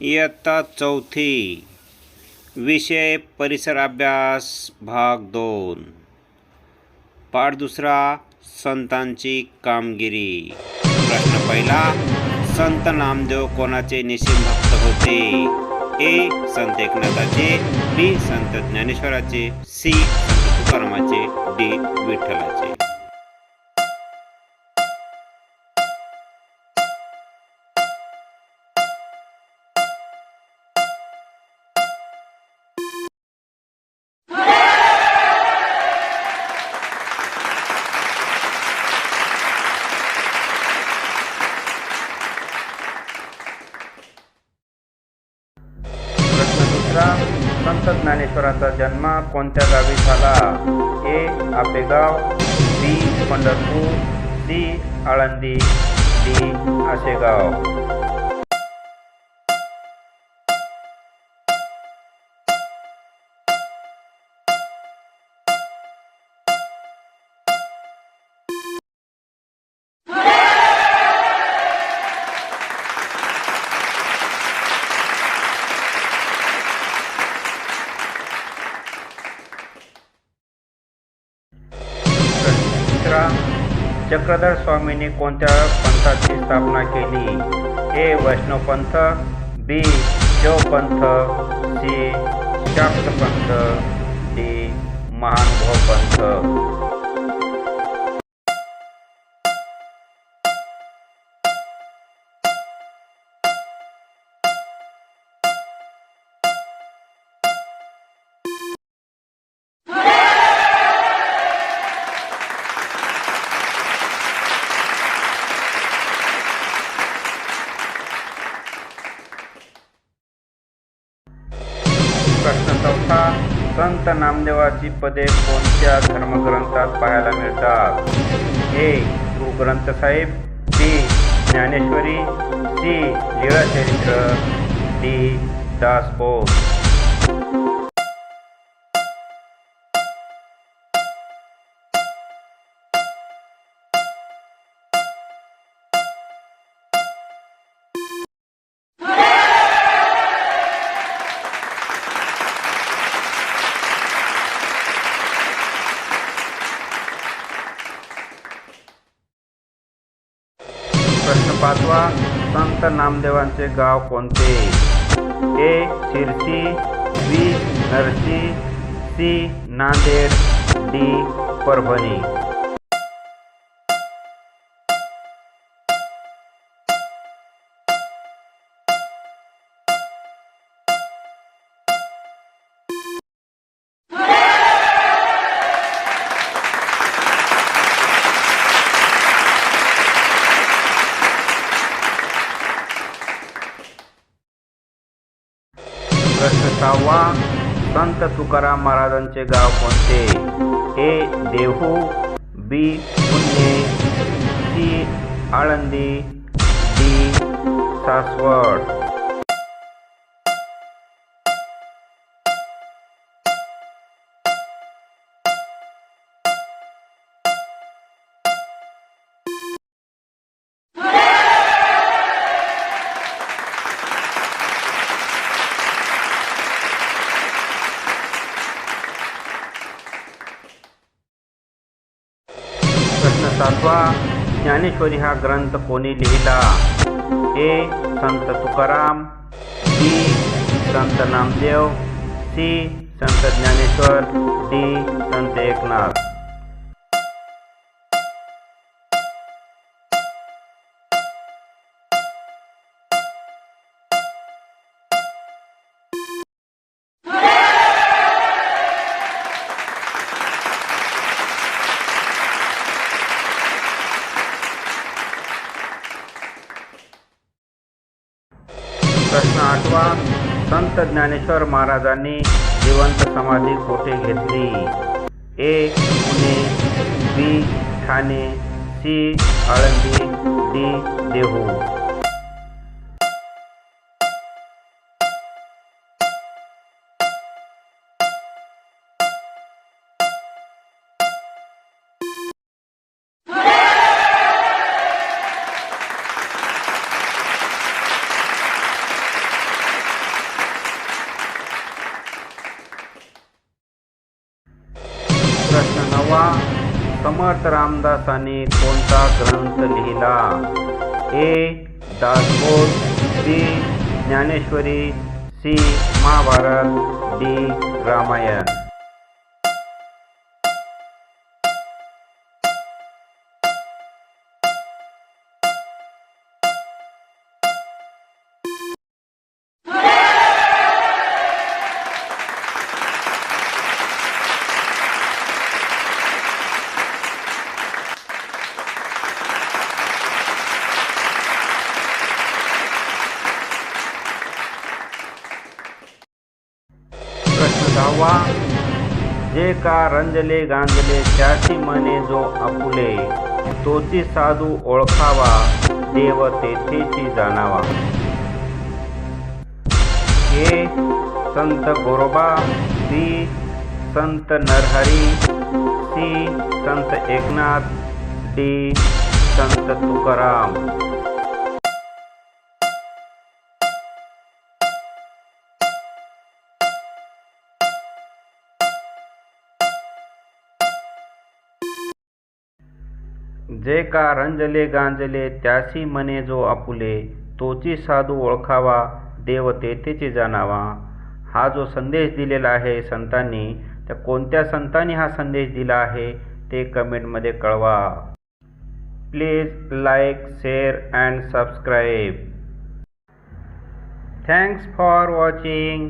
इयत्ता चौथी विषय परिसर अभ्यास भाग दोन. पाठ दुसरा संतांची कामगिरी. प्रश्न पहिला संत नामदेव कोणाचे निश्चित भक्त होते? ए संत एकनाथाचे बी संत ज्ञानेश्वराचे सी संत तुकारामाचे डी. विठ्ठलाचे. प्रश्न दुसरा संत ज्ञानेश्वरांचा जन्म कोणत्या गावी झाला? A Apegaon B Pandharpur C Alandi D Ashegaon. Chakradhar स्वामींनी कोणत्या पंथाची स्थापना केली? ए. वैष्णव पंथ बी. शैव पंथ सी. शाक्त पंथ डी. महानुभव प्रश्न संत नामदेवाची पदे कोणत्या धर्मग्रंथात पाहायला मिळतात? A. Guru Granth Sahib B. Dnyaneshwari C. Lilacharitra D. Dasbodh. प्रश्न संत नामदेवांचे गाव कोणते? A. Shirsi B. Narsi C. Nanded D. Parbhani. सहावा संत तुकाराम महाराजांचे गाव कोणते? A. Dehu B. Pune C. Alandi D. Saswad. सातवा ज्ञानेश्वरी हा ग्रंथ कोणी लिहिला? ए संत तुकाराम बी संत नामदेव सी संत ज्ञानेश्वर डी संत एकनाथ. प्रश्न आठवा. संत ज्ञानेश्वर महाराजांनी जिवंत समाधी कोठे घेतली? A Pune B Thane C Alandi D Dehu. प्रश्न समर्थ रामदासांनी कोणता ग्रंथ लिहिला? A. Dasbodh B. Dnyaneshwari C. Mahabharat D. Ramayan. गावा. जे का रंजले गांजले त्याची मने जो आपुले तोची साधू ओळखावा देव तेथेची जाणावा. हे संत गोरोबा सी संत नरहरी सी संत एकनाथ डी संत तुकाराम. जे का रंजले गांजले त्यासी मने जो आपुले तोची साधू ओळखावा देव तेथेची जाणावा. हा जो संदेश दिलेला आहे संतांनी तर कोणत्या संतांनी हा संदेश दिला आहे ते कमेंटमध्ये कळवा. Please like share and subscribe. Thanks for watching.